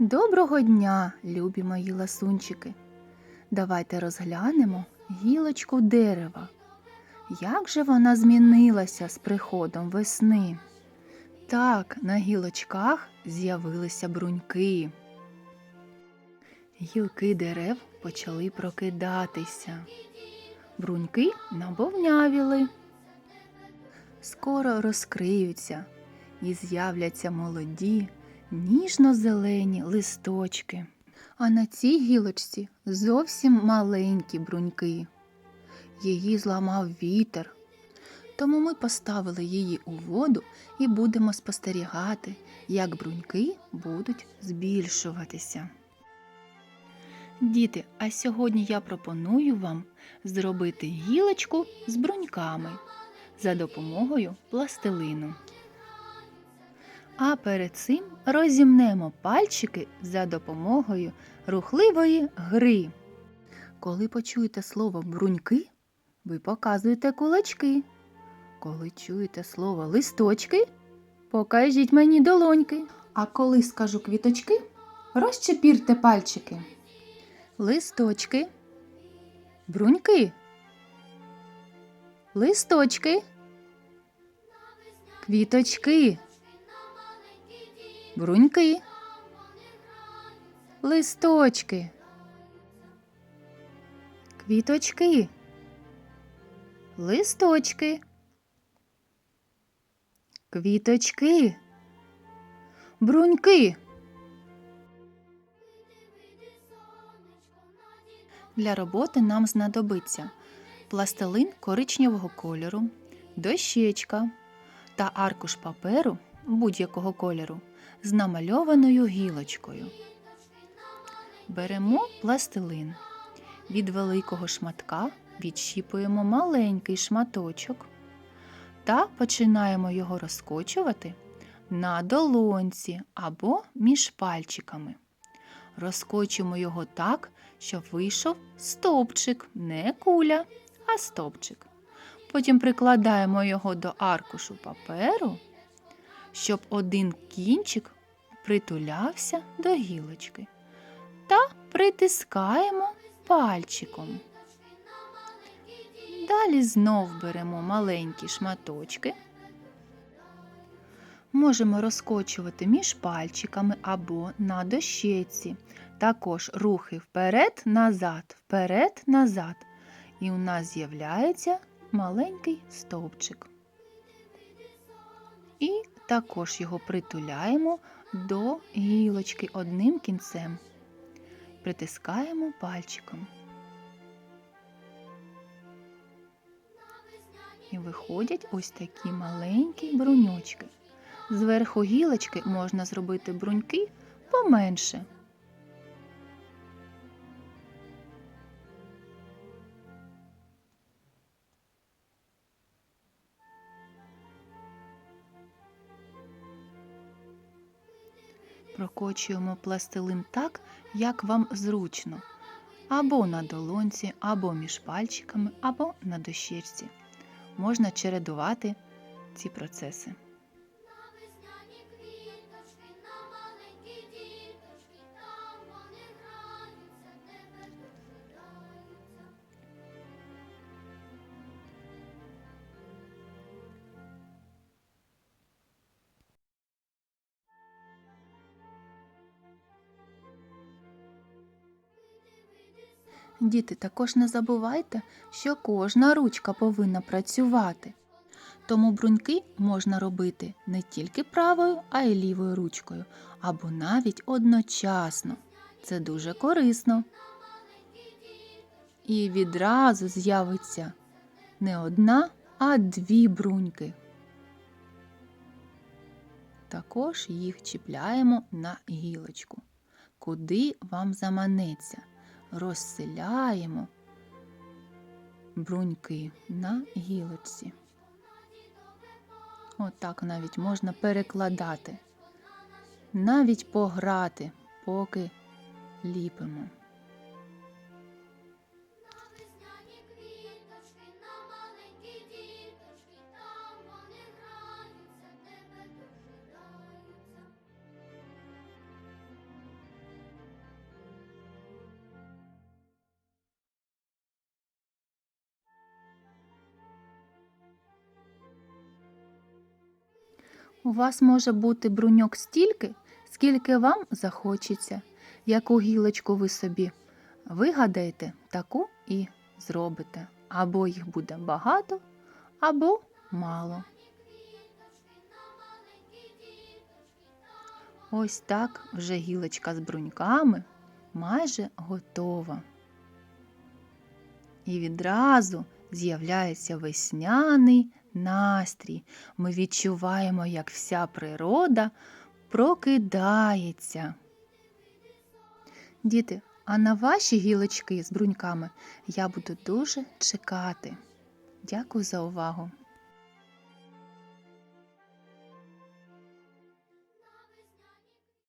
Доброго дня, любі мої ласунчики. Давайте розглянемо гілочку дерева. Як же вона змінилася з приходом весни? Так, на гілочках з'явилися бруньки. Гілки дерев почали прокидатися. Бруньки набовнявіли. Скоро розкриються і з'являться молоді, ніжно-зелені листочки. А на цій гілочці зовсім маленькі бруньки. Її зламав вітер. Тому ми поставили її у воду і будемо спостерігати, як бруньки будуть збільшуватися. Діти, а сьогодні я пропоную вам зробити гілочку з бруньками за допомогою пластилину. А перед цим розімнемо пальчики за допомогою рухливої гри. Коли почуєте слово бруньки, ви показуєте кулачки. Коли чуєте слово листочки, покажіть мені долоньки. А коли скажу квіточки, розчепірте пальчики. Листочки, бруньки, листочки, квіточки, бруньки, листочки, квіточки, листочки, квіточки, бруньки. Для роботи нам знадобиться пластилин коричневого кольору, дощечка та аркуш паперу будь-якого кольору з намальованою гілочкою. Беремо пластилин. Від великого шматка відщіпуємо маленький шматочок та починаємо його розкочувати на долонці або між пальчиками. Розкочуємо його так, щоб вийшов стовпчик, не куля, а стовпчик. Потім прикладаємо його до аркушу паперу, щоб один кінчик притулявся до гілочки. Та притискаємо пальчиком. Далі знов беремо маленькі шматочки. Можемо розкочувати між пальчиками або на дощеці. Також рухи вперед-назад, вперед-назад. І у нас з'являється маленький стовпчик. І також його притуляємо до гілочки одним кінцем. Притискаємо пальчиком. І виходять ось такі маленькі бруньочки. Зверху гілочки можна зробити бруньки поменше. Прокочуємо пластилин так, як вам зручно. Або на долонці, або між пальчиками, або на дощечці. Можна чередувати ці процеси. Діти, також не забувайте, що кожна ручка повинна працювати. Тому бруньки можна робити не тільки правою, а й лівою ручкою, або навіть одночасно. Це дуже корисно. І відразу з'явиться не одна, а дві бруньки. Також їх чіпляємо на гілочку. Куди вам заманеться? Розселяємо бруньки на гілочці. Отак навіть можна перекладати, навіть пограти, поки ліпимо. У вас може бути бруньок стільки, скільки вам захочеться. Яку гілочку ви собі вигадаєте, таку і зробите. Або їх буде багато, або мало. Ось так вже гілочка з бруньками майже готова. І відразу з'являється весняний настрій. Ми відчуваємо, як вся природа прокидається. Діти, а на ваші гілочки з бруньками я буду дуже чекати. Дякую за увагу!